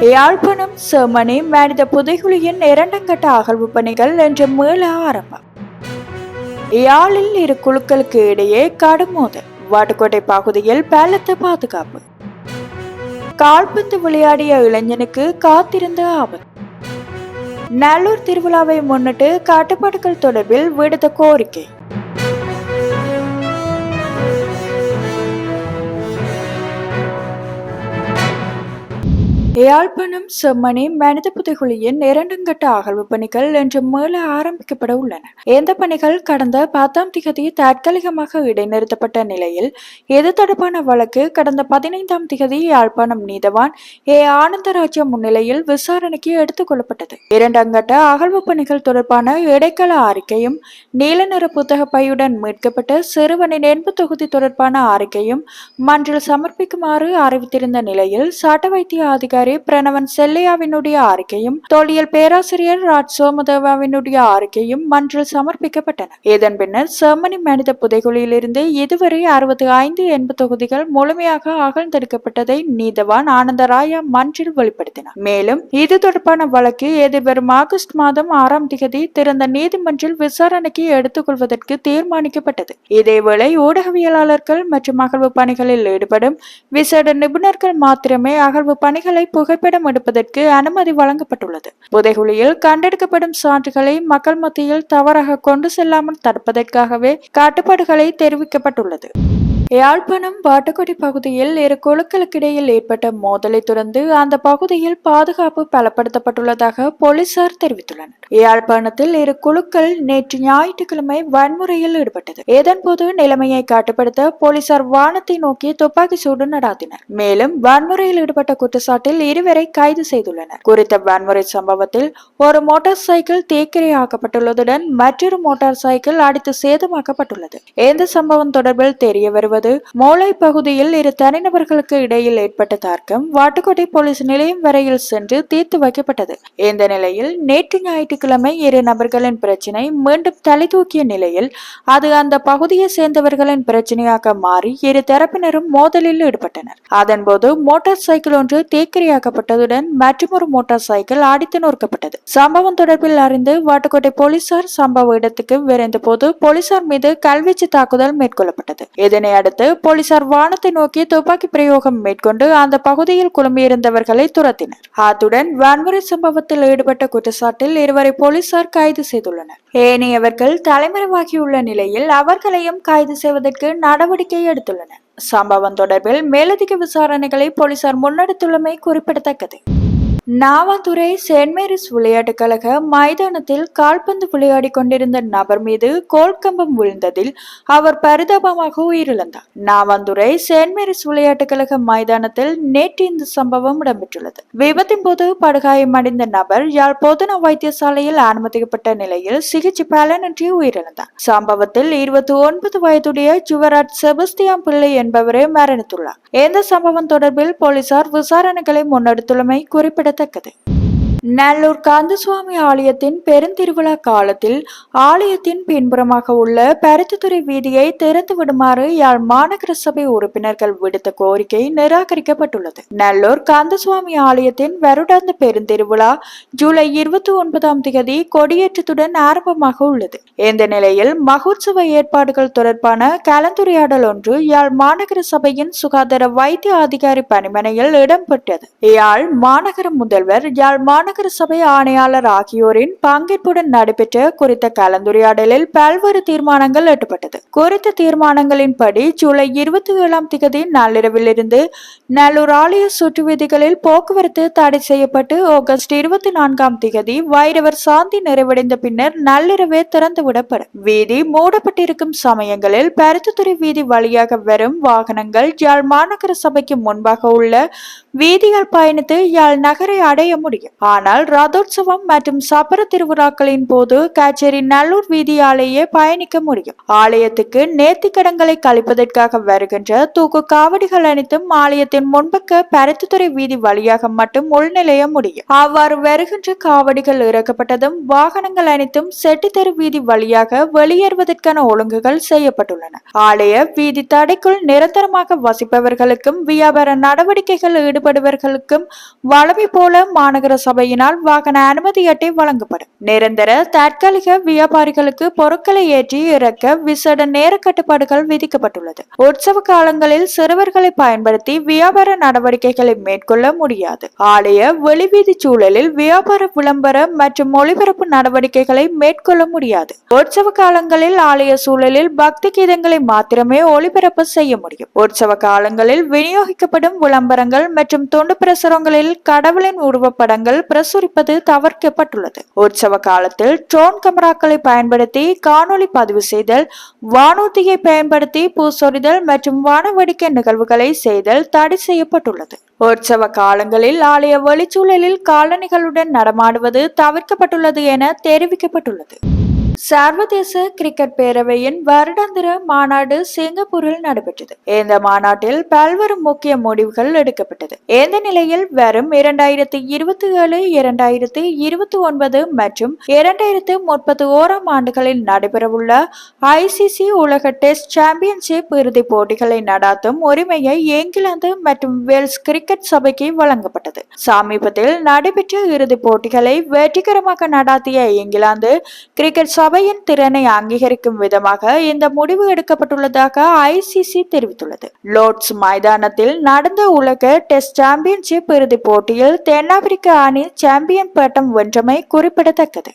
யாழ்ப்பாணம் செம்மணி மனித புதைகுழியின் இரண்டங்கட்ட அகழ்வு பணிகள் என்ற மேல ஆரம்பம். யாழில் இரு குழுக்களுக்கு இடையே கடும் மோதல் வாட்டுக்கோட்டை பகுதியில் பலத்த பாதுகாப்பு. கால்பந்து விளையாடிய இளைஞனுக்கு காத்திருந்த ஆபத்து. நல்லூர் திருவிழாவை முன்னிட்டு கட்டுப்பாடுகள் தொடர்பில் விடுத்த கோரிக்கை. யாழ்ப்பாணம் செம்மணி மனித புதைகுழியின் இரண்டுங்கட்ட அகழ்வு பணிகள் இன்று மேல ஆரம்பிக்கப்பட உள்ளன. இந்த பணிகள் கடந்த பத்தாம் திகதி தற்காலிகமாக இடைநிறுத்தப்பட்ட நிலையில் இது தொடர்பான வழக்கு கடந்த பதினைந்தாம் திகதி யாழ்ப்பாணம் நீதவான் ஏ. ஆனந்தராஜா முன்னிலையில் விசாரணைக்கு எடுத்துக் கொள்ளப்பட்டது. இரண்டாங்கட்ட அகழ்வு பணிகள் தொடர்பான இடைக்கால அறிக்கையும் நீல நிற புத்தக பையுடன் மீட்கப்பட்ட சிறுவனின் என்பு தொகுதி தொடர்பான அறிக்கையும் மன்றில் சமர்ப்பிக்குமாறு அறிவித்திருந்த நிலையில் சட்ட வைத்திய அதிகாரி பிரணவன் செல்லையாவினுடைய அறிக்கையும் தொழில் பேராசிரியர் ராஜ் சோமதேவாவினுடைய அறிக்கையும் மன்றில் சமர்ப்பிக்கப்பட்டன. இதன் பின்னர் ஜெர்மனி மனித புதைகுழியிலிருந்து இதுவரை அறுபத்தி ஐந்து எண்பது தொகுதிகள் முழுமையாக அகழ்ந்தெடுக்கப்பட்டதை நீதவான் ஆனந்தராயா மன்றில் வெளிப்படுத்தினார். மேலும் இது தொடர்பான வழக்கு எதிர்வரும் ஆகஸ்ட் மாதம் ஆறாம் திகதி திறந்த நீதிமன்றில் விசாரணைக்கு எடுத்துக் கொள்வதற்கு தீர்மானிக்கப்பட்டது. இதேவேளை ஊடகவியலாளர்கள் மற்றும் அகழ்வு பணிகளில் ஈடுபடும் விசேட நிபுணர்கள் மாத்திரமே அகழ்வு பணிகளை புகைப்படம் எடுப்பதற்கு அனுமதி வழங்கப்பட்டுள்ளது. புதைகுழியில் கண்டெடுக்கப்படும் சான்றுகளை மக்கள் மத்தியில் தவறாக கொண்டு செல்லாமல் தடுப்பதற்காகவே கட்டுப்பாடுகளை தெரிவிக்கப்பட்டுள்ளது. யாழ்ப்பாணம் வாட்டுக்கொடி பகுதியில் இரு குழுக்களுக்கிடையில் ஏற்பட்ட மோதலை தொடர்ந்து அந்த பகுதியில் பாதுகாப்பு பலப்படுத்தப்பட்டுள்ளதாக போலீசார் தெரிவித்துள்ளனர். யாழ்ப்பாணத்தில் இரு குழுக்கள் நேற்று ஞாயிற்றுக்கிழமை வன்முறையில் ஈடுபட்டது. இதன்போது நிலைமையை கட்டுப்படுத்த போலீசார் வானத்தை நோக்கி துப்பாக்கி சூடு நடாத்தினர். மேலும் வன்முறையில் ஈடுபட்ட குற்றச்சாட்டில் இருவரை கைது செய்துள்ளனர். குறித்த வன்முறை சம்பவத்தில் ஒரு மோட்டார் சைக்கிள் தீக்கிரையாக்கப்பட்டுள்ளதுடன் மற்றொரு மோட்டார் சைக்கிள் அடித்து சேதமாக்கப்பட்டுள்ளது. இந்த சம்பவம் தொடர்பில் தெரிய வருவது மோளை பகுதியில் இரு தனிநபர்களுக்கு இடையில் ஏற்பட்ட தர்க்கம் வாட்டுக்கோட்டை போலீஸ் நிலையம் வரையில் சென்று தீர்த்து வைக்கப்பட்டது. இந்த நிலையில் நேற்று ஞாயிற்றுக்கிழமை இரு நபர்களின் பிரச்சினை மீண்டும் தலை தூக்கிய நிலையில் அது அந்த பகுதியை சேர்ந்தவர்களின் பிரச்சனையாக மாறி இரு தரப்பினரும் மோதலில் ஈடுபட்டனர். அதன்போது மோட்டார் சைக்கிள் ஒன்று தேக்கரியாக்கப்பட்டதுடன் மற்றொரு மோட்டார் சைக்கிள் அடித்து நொறுக்கப்பட்டது. சம்பவம் தொடர்பில் அறிந்து வாட்டுக்கோட்டை போலீசார் சம்பவ இடத்துக்கு விரைந்த போது போலீசார் மீது கல்வீச்சு தாக்குதல் மேற்கொள்ளப்பட்டது. இதனை அடுத்து போலீசார் வானத்தை நோக்கி துப்பாக்கி பிரயோகம் மேற்கொண்டு அந்த பகுதியில் குழுமியிருந்தவர்களை துரத்தினர். அத்துடன் வன்முறை சம்பவத்தில் ஈடுபட்ட குற்றச்சாட்டில் இருவரை போலீசார் கைது செய்துள்ளனர். ஏனையவர்கள் தலைமறைவாகியுள்ள நிலையில் அவர்களையும் கைது செய்வதற்கு நடவடிக்கை எடுத்துள்ளனர். சம்பவம் தொடர்பில் மேலதிக விசாரணைகளை போலீசார் முன்னெடுத்துள்ளமை குறிப்பிடத்தக்கது. நாவாந்துறை செயின்ட் மேரிஸ் விளையாட்டுக் கழக மைதானத்தில் கால்பந்து விளையாடி கொண்டிருந்த நபர் மீது கோல்கம்பம் விழுந்ததில் அவர் பரிதாபமாக உயிரிழந்தார். நாவாந்துறை செயின்ட் மேரிஸ் விளையாட்டுக் கழக மைதானத்தில் நேற்று இந்த சம்பவம் இடம்பெற்றுள்ளது. விபத்தின் போது படுகாயமடைந்த நபர் யாழ் பொதுன வைத்தியசாலையில் அனுமதிக்கப்பட்ட நிலையில் சிகிச்சை பலனின்றி உயிரிழந்தார். சம்பவத்தில் இருபத்தி ஒன்பது வயதுடைய ஜுவராஜ் செபஸ்தியான் பிள்ளை என்பவரே மரணித்துள்ளார். இந்த சம்பவம் தொடர்பில் போலீசார் விசாரணைகளை முன்னெடுத்துள்ளமை குறிப்பிடத்தக்கது. நல்லூர் காந்தசுவாமி ஆலயத்தின் பெருந்திருவிழா காலத்தில் ஆலயத்தின் பின்புறமாக உள்ள பருத்தித்துறை வீதியை திறந்து விடுமாறு யாழ் மாநகர சபை உறுப்பினர்கள் விடுத்த கோரிக்கை நிராகரிக்கப்பட்டுள்ளது. நல்லூர் காந்தசுவாமி ஆலயத்தின் வருடாந்த பெருந்திருவிழா ஜூலை இருபத்தி ஒன்பதாம் தேதி கொடியேற்றத்துடன் ஆரம்பமாக உள்ளது. இந்த நிலையில் மகோத்சவ ஏற்பாடுகள் தொடர்பான கலந்துரையாடல் ஒன்று யாழ் மாநகர சபையின் சுகாதார வைத்திய அதிகாரி பணிமனையில் இடம்பெற்றது. யாழ் மாநகர முதல்வர் யாழ் மாநகர சபை ஆணையாளர் ஆகியோரின் பங்கேற்புடன் நடைபெற்ற குறித்த கலந்துரையாடலில் பல்வேறு தீர்மானங்கள் எட்டப்பட்டது. குறித்த தீர்மானங்களின்படி ஜூலை இருபத்தி ஏழாம் திகதி நள்ளிரவிலிருந்து நல்லூர் ஆலய சுற்று வீதிகளில் போக்குவரத்து தடை செய்யப்பட்டு ஆகஸ்ட் இருபத்தி நான்காம் திகதி வைரவர் சாந்தி நிறைவடைந்த பின்னர் நள்ளிரவே திறந்து விடப்படும் வீதி மூடப்பட்டிருக்கும் சமயங்களில் பருத்துத்துறை வீதி வழியாக வரும் வாகனங்கள் யாழ் மாநகர சபைக்கு முன்பாக உள்ள வீதிகள் பயணித்து யாழ் நகரை அடைய முடியும். ஆனால் ரதோற்சவம் மற்றும் சபர திருவிழாக்களின் போது காச்சேரி நல்லூர் வீதியாலேயே பயணிக்க முடியும். ஆலயத்துக்கு நேர்த்திக்கடன்களை கழிப்பதற்காக வருகின்ற தூக்கு காவடிகள் அனைத்தும் ஆலயத்தின் முன்பக்க பருத்தித்துறை வீதி வழியாக மட்டும் உள்நிலைய முடியும். அவ்வாறு வருகின்ற காவடிகள் இறக்கப்பட்டதும் வாகனங்கள் அனைத்தும் செட்டித்தெரு வீதி வழியாக வெளியேறுவதற்கான ஒழுங்குகள் செய்யப்பட்டுள்ளன. ஆலய வீதி தடைக்குள் நிரந்தரமாக வசிப்பவர்களுக்கும் வியாபார நடவடிக்கைகள் ஈடுபடுபவர்களுக்கும் வளமை போல மாநகர சபையினால் வாகன அனுமதி அட்டை வழங்கப்படும். நிரந்தர தற்காலிக வியாபாரிகளுக்கு பொருட்களை ஏற்றி இறக்க விசேட நேர கட்டுப்பாடுகள் விதிக்கப்பட்டுள்ளது. உற்சவ காலங்களில் சிறுவர்களை பயன்படுத்தி வியாபார நடவடிக்கைகளை மேற்கொள்ள முடியாது. ஆலய வெளிவீதி சூழலில் வியாபார விளம்பர மற்றும் ஒளிபரப்பு நடவடிக்கைகளை மேற்கொள்ள முடியாது. உற்சவ காலங்களில் ஆலய சூழலில் பக்தி கீதங்களை மாத்திரமே ஒளிபரப்பு செய்ய முடியும். உற்சவ காலங்களில் விநியோகிக்கப்படும் விளம்பரங்கள் மற்றும் தொண்டு பிரசுரங்களில் கடவுளின் உருவப்படங்கள் பிரசுரிப்பது தவிர்க்கப்பட்டுள்ளது. உற்சவ காலத்தில் ட்ரோன் கேமராக்களை பயன்படுத்தி காணொளி பதிவு செய்தல் வானூர்தியை பயன்படுத்தி பூசொரிதல் மற்றும் வானவேடிக்கை நிகழ்வுகளை செய்தல் தடை செய்யப்பட்டுள்ளது. உற்சவ காலங்களில் ஆலய வெளிச்சூழலில் காலணிகளுடன் நடமாடுவது தவிர்க்கப்பட்டுள்ளது என தெரிவிக்கப்பட்டுள்ளது. சர்வதேச கிரிக்கெட் பேரவையின் வருடாந்திர மாநாடு சிங்கப்பூரில் நடைபெற்றது. இந்த மாநாட்டில் பல்வேறு முக்கிய முடிவுகள் எடுக்கப்பட்டது. இந்த நிலையில் வரும் இரண்டாயிரத்தி இருபத்தி ஏழு இரண்டாயிரத்தி இருபத்தி ஒன்பது மற்றும் இரண்டாயிரத்தி முப்பத்தி ஓராம் ஆண்டுகளில் நடைபெறவுள்ள ஐசிசி உலக டெஸ்ட் சாம்பியன்ஷிப் இறுதிப் போட்டிகளை நடாத்தும் உரிமையை இங்கிலாந்து மற்றும் வேல்ஸ் கிரிக்கெட் சபைக்கு வழங்கப்பட்டது. சமீபத்தில் நடைபெற்ற இறுதிப் போட்டிகளை வெற்றிகரமாக நடாத்திய இங்கிலாந்து கிரிக்கெட் சபை சபையின் திறனை அங்கீகரிக்கும் விதமாக இந்த முடிவு எடுக்கப்பட்டுள்ளதாக ஐசிசி தெரிவித்துள்ளது. லோர்ட்ஸ் மைதானத்தில் நடந்த உலக டெஸ்ட் சாம்பியன்ஷிப் இறுதிப் போட்டியில் தென்னாப்பிரிக்க அணி சாம்பியன் பட்டம் வென்றமை குறிப்பிடத்தக்கது.